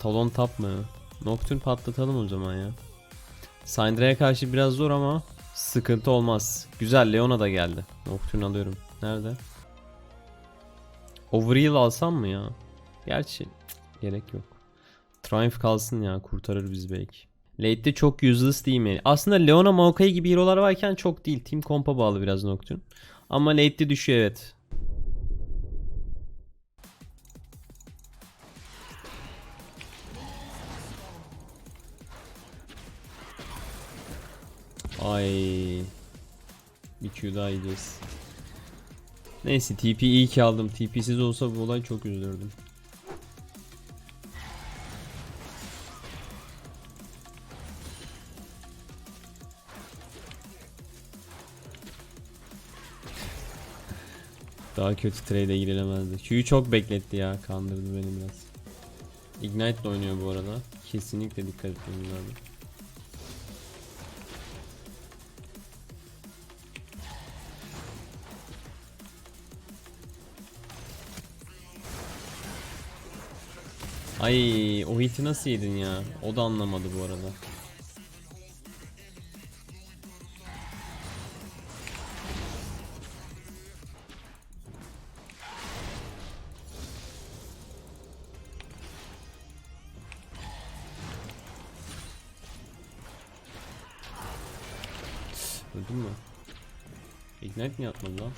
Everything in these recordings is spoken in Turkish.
Talon tap mı? Nocturne patlatalım o zaman ya. Syndra'ya karşı biraz zor ama sıkıntı olmaz. Güzel Leona da geldi. Nocturne alıyorum. Nerede? Overheal alsam mı ya? Gerçi gerek yok. Triumph kalsın ya kurtarır bizi belki. Late'de çok useless değil mi? Aslında Leona Maokai gibi hero'lar varken çok değil. Team Comp'a bağlı biraz Nocturne. Ama late'de düşüyor evet. Ay. Bir Q daha yiyeceğiz. Neyse TP iyi ki aldım. TP'siz olsa bu olay çok üzülürdüm. Daha kötü trade'e girilemezdi. Q'yu çok bekletti ya. Kandırdı beni biraz. Ignite oynuyor bu arada. Kesinlikle dikkat etmemiz lazım. Ay o hiti nasıl yedin ya? O da anlamadı bu arada. Öldün mü? Ignite mi atmadı lan?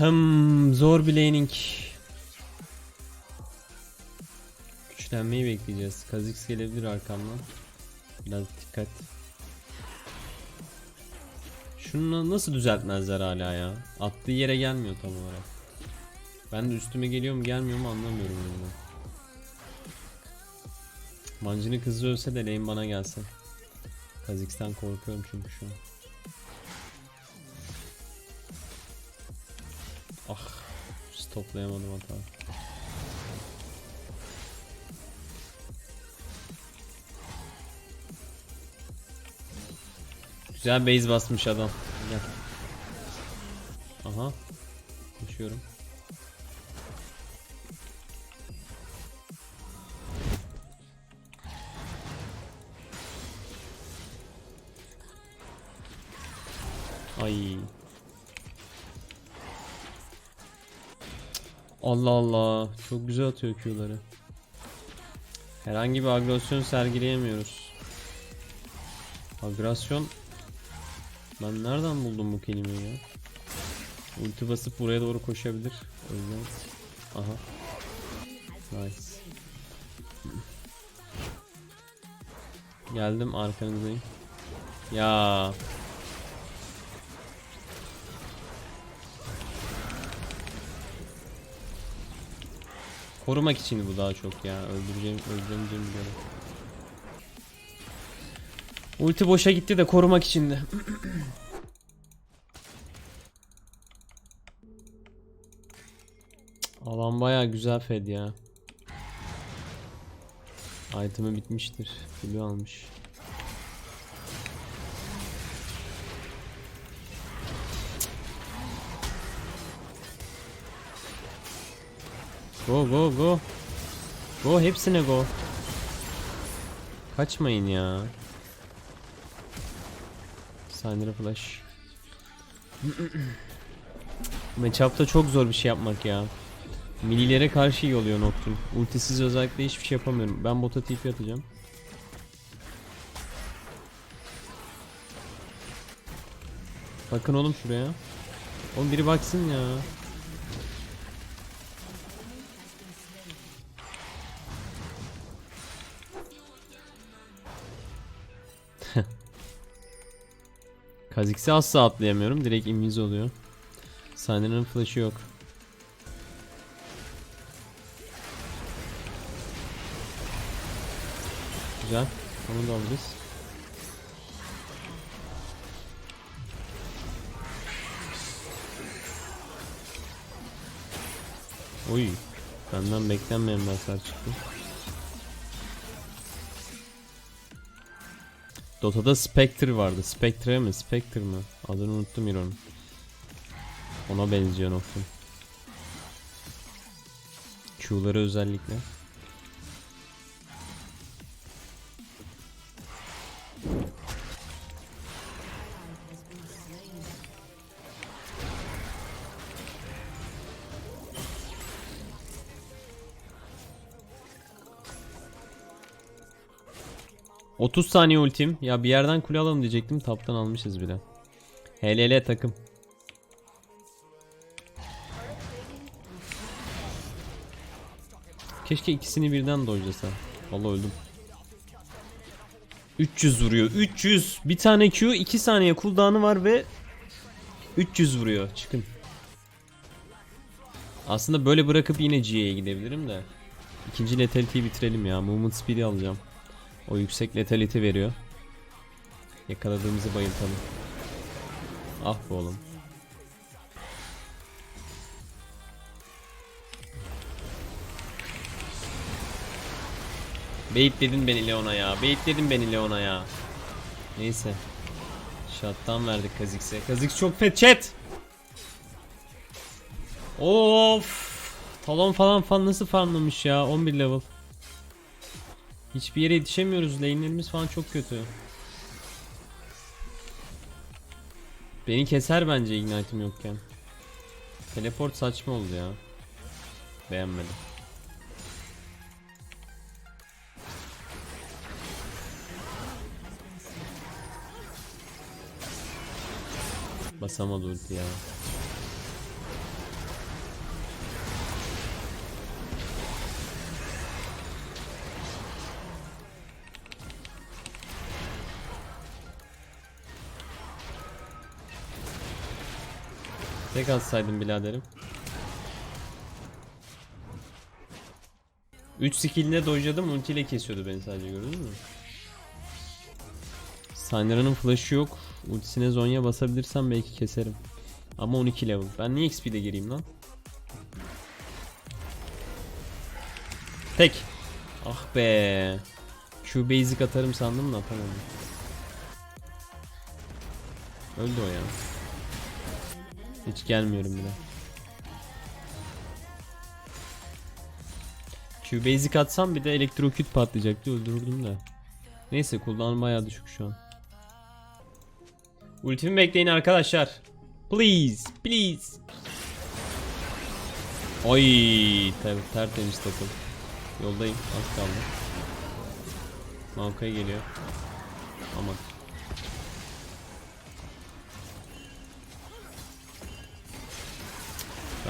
Hmm, zor bir laning. Güçlenmeyi bekleyeceğiz. Kha'Zix gelebilir arkamdan. Biraz dikkat. Şunu nasıl düzeltmezler hala ya? Attığı yere gelmiyor tam olarak. Ben de üstüme geliyor mu gelmiyor mu anlamıyorum bunu. Mancını kızı ölse de lane bana gelsin. Kha'Zix'ten korkuyorum çünkü şu an. Ah, stoplayamadım hata. Güzel base basmış adam. Gel. Aha. Koşuyorum. Ay. Allah Allah. Çok güzel atıyor Q'ları. Herhangi bir agresyon sergileyemiyoruz. Agresyon Ben nereden buldum bu kelimeyi ya? Ulti basıp buraya doğru koşabilir. O yüzden. Aha. Nice. Geldim arkanızdayım. Ya. Korumak için bu daha çok ya. Öldüreceğim, öldüreceğim biliyorum. Ulti boşa gitti de korumak için de. Alan baya güzel fed ya. Item'ı bitmiştir. Blue almış. Go go go. Go hepsine go. Kaçmayın ya. Syndra flash. Matchup'ta çok zor bir şey yapmak ya. Millilere karşı iyi oluyor Nocturne. Ultisiz özellikle hiçbir şey yapamıyorum. Ben bota TP atacağım. Bakın oğlum şuraya. Oğlum biri baksın ya. Kha'Zix'i asla atlayamıyorum. Direkt invis oluyor. Syndra'nın flash'ı yok. Güzel. Onu da alırız. Oy. Benden beklenmeyen bir hasar çıktı. Dota'da Spectre vardı. Spectre mi? Spectre mı? Adını unuttum Iron'un. Ona benziyor Nocturne. Q'ları özellikle. ...30 saniye ultim. Ya bir yerden kule alalım diyecektim. Taptan almışız bile. HLL takım. Keşke ikisini birden dojlasa. Vallahi öldüm. 300 vuruyor. 300. Bir tane Q 2 saniye cooldown'ı var ve 300 vuruyor. Çıkın. Aslında böyle bırakıp yine G'ye gidebilirim de. İkinci letality'yi bitirelim ya. Movement speed'i alacağım. O yüksek letality veriyor. Yakaladığımızı bayıltalım. Ah be oğlum. Beyitledin beni Leon'a ya. Beyitledin beni Leon'a ya. Neyse. Shutdown verdik Kha'Zix'e. Kha'Zix çok fet chat. Of. Talon falan falan nasıl farmlamış ya 11 level. Hiçbir yere yetişemiyoruz. Lane'lerimiz falan çok kötü. Beni keser bence ignite'im yokken. Teleport saçma oldu ya. Beğenmedim. Basamadı ulti ya. Tek atsaydım biraderim. 3 skill'ine dojladım ultiyle kesiyordu beni sadece gördün mü? Sandra'nın flash'ı yok. Ultisine Zonya basabilirsem belki keserim. Ama 12 level. Ben niye XP'de gireyim lan? Tek. Ah be. Q basic atarım sandım da atamadım. Öldü o ya. Hiç gelmiyorum bile. Q basic atsam bir de elektroküt patlayacaktı öldürürdüm de. Neyse cooldown bayağı düşük şu an. Ultimi bekleyin arkadaşlar. Please, please. Oy, ter tertemiz takım. Yoldayım, az kaldı. Maokai geliyor. Aman.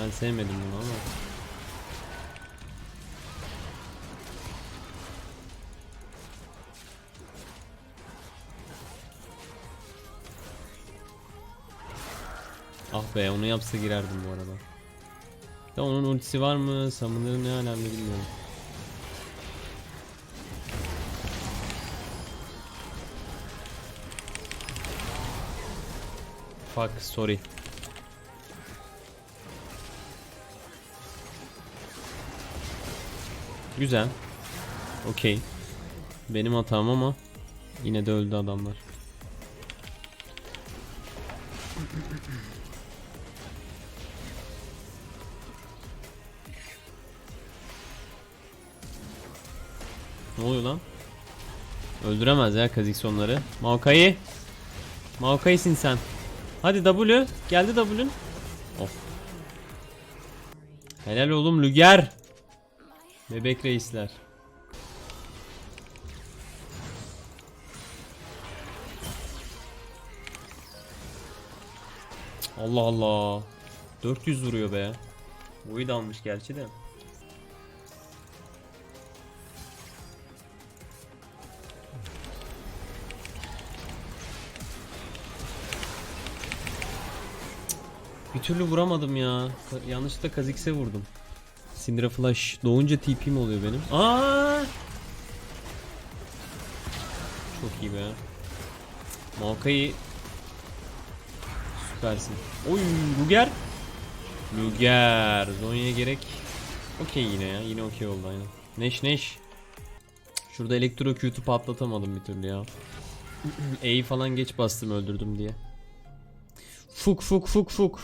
Ben sevmedim bunu ama. Ah be onu yapsa girerdim bu arada. Da onun ultisi var mı? Summoner'ı ne alemde bilmiyorum. Fuck sorry. Güzel. Okey. Benim hatam ama yine de öldü adamlar. Ne oluyor lan? Öldüremez ya Kha'Zix onları. Maokai. Maokai'sin sen. Hadi W. Geldi W'ün. Of. Helal oğlum Luger. Bebek reisler. Allah Allah. 400 vuruyor be. Boyu da almış gerçi de. Bir türlü vuramadım ya. Yanlışlıkla Kha'Zix'e vurdum. Syndra Flash doğunca TP mi oluyor benim? Aa! Çok iyi be. Maokai Süpersin. Oy Luger. Luger. Zonya'ya gerek. Okey yine ya. Yine okey oldu aynen. Neş neş. Şurada elektro Q'tu patlatamadım bir türlü ya. E'yi falan geç bastım öldürdüm diye. Fuk fuk fuk fuk.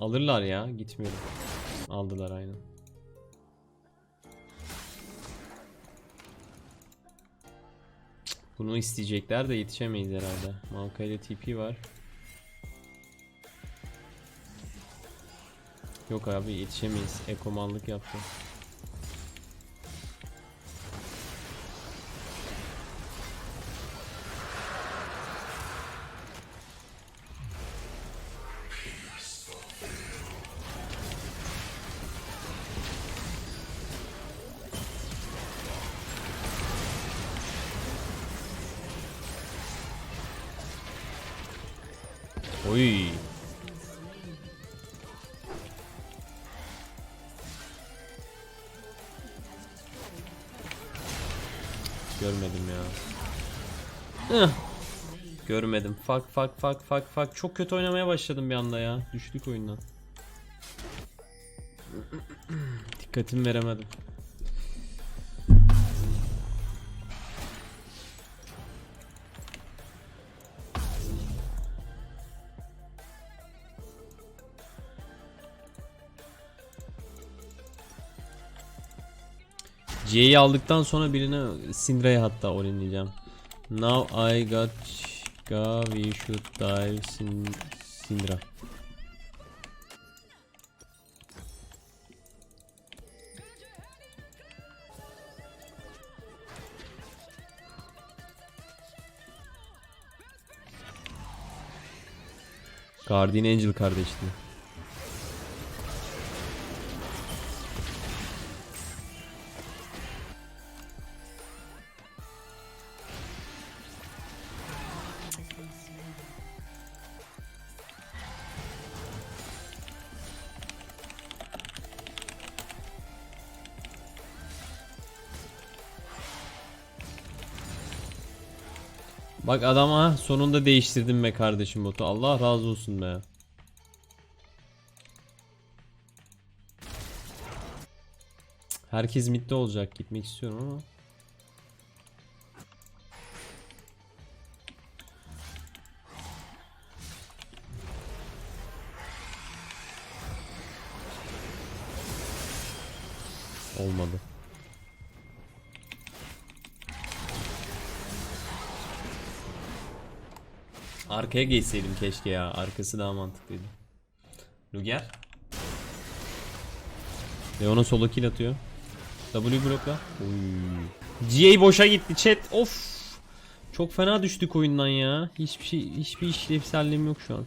Alırlar ya gitmiyorum. Aldılar aynen. Bunu isteyecekler de yetişemeyiz herhalde. Maokai'de TP var. Yok abi yetişemeyiz. Ekomanlık yaptı. Oy. Görmedim ya. Ih. Görmedim. Fak fak fak fak fak. Çok kötü oynamaya başladım bir anda ya. Düştük oyundan. Dikkatimi veremedim. C'yi aldıktan sonra birine Syndra'ya hatta oynayacağım. Now I got Ga we should dive Sin Syndra. Guardian Angel kardeşliği. Bak adam ha sonunda değiştirdim be kardeşim botu. Allah razı olsun be. Herkes midde olacak gitmek istiyorum ama. Olmadı. Arkaya geçseydim keşke ya. Arkası daha mantıklıydı. Luger. Leon'a solo kill atıyor. W blokla. Oy. GA boşa gitti chat. Of. Çok fena düştük oyundan ya. Hiçbir şey hiçbir işlevselliğim yok şu an.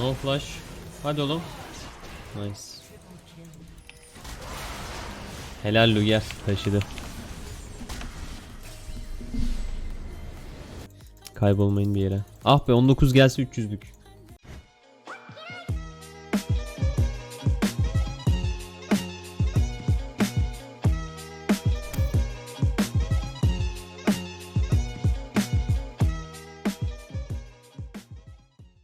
No flash. Hadi oğlum. Nice. Helal Luger taşıdı. Kaybolmayın bir yere. Ah be 19 gelse 300'lük.